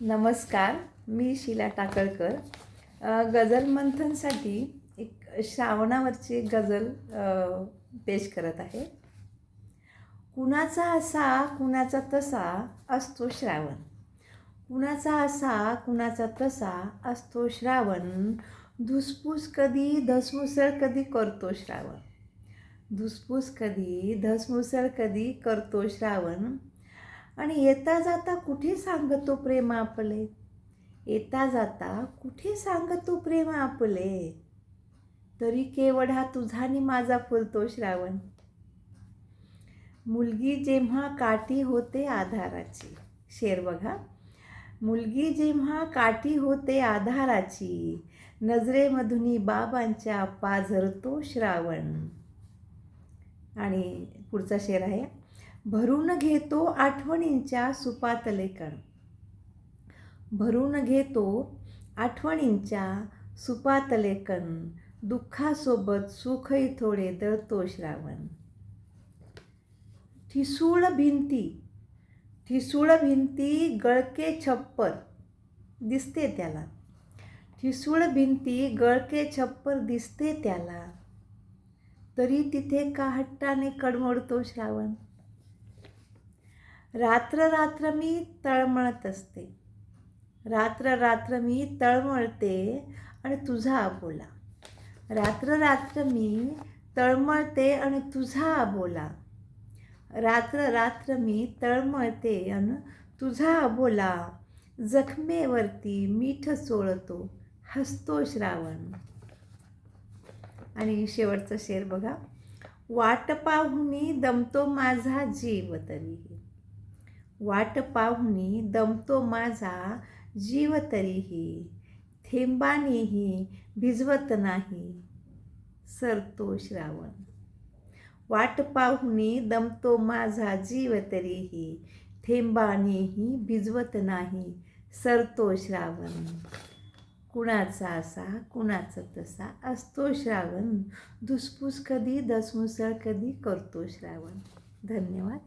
नमस्कार मी शीला टाकळकर. गजल गझल मंथनसाठी एक श्रावणावरची एक गझल पेश करत आहे. कुणाचा असा कुणाचा तसा असतो श्रावण. कुणाचा असा कुणाचा तसा असतो श्रावण. धुसफूस कधी धसमुसळ कधी करतो श्रावण. धुसफूस कधी धसमुसळ कधी करतो श्रावण. आणि येता जाता कुठे सांगतो प्रेम आपले? येता जाता कुठे सांगतो प्रेम आपले? तरी केवढा तुझा आणि माझा फुलतो श्रावण. मुलगी जेव्हा काठी होते आधाराची शेर बघा. मुलगी जेव्हा काठी होते आधाराची नजरेमधुनी बाबांच्या पाझरतो श्रावण. आणि पुढचा शेर आहे. भरून घेतो आठवणींच्या सुपातले कण भरून घेतो आठवणींच्या सुपातले कण दुःखासोबत सुखही थोडे दळतो श्रावण. ठिसूळ भिंती. ठिसूळ भिंती गळके छप्पर दिसते त्याला. ठिसूळ भिंती गळके छप्पर दिसते त्याला. तरी तिथे का हट्टाने कडमडतो श्रावण. रात्र रात्र मी तळमळत असते. रात्र रात्र मी तळमळते आणि तुझा अबोला. रात्र रात्र मी तळमळते आणि तुझा अबोला. रात्र रात्र मी तळमळते आणि तुझा अबोला. जखमेवरती मीठ चोळतो हसतो श्रावण. आणि शेवटचं शेर बघा. वाट पाहुनी दमतो माझा जीव तरीही वाट पाहुणी दमतो माझा जीव तरीही. थेंबानीही भिजवत नाही. सरतो श्रावण वाट पाहुणी दमतो माझा जीव तरीही. थेंबानीही भिजवत नाही. सरतो श्रावण कुणाचा असा कुणाचा तसा असतो श्रावण धुसफूस कधी दसमुसळ कधी करतो श्रावण धन्यवाद.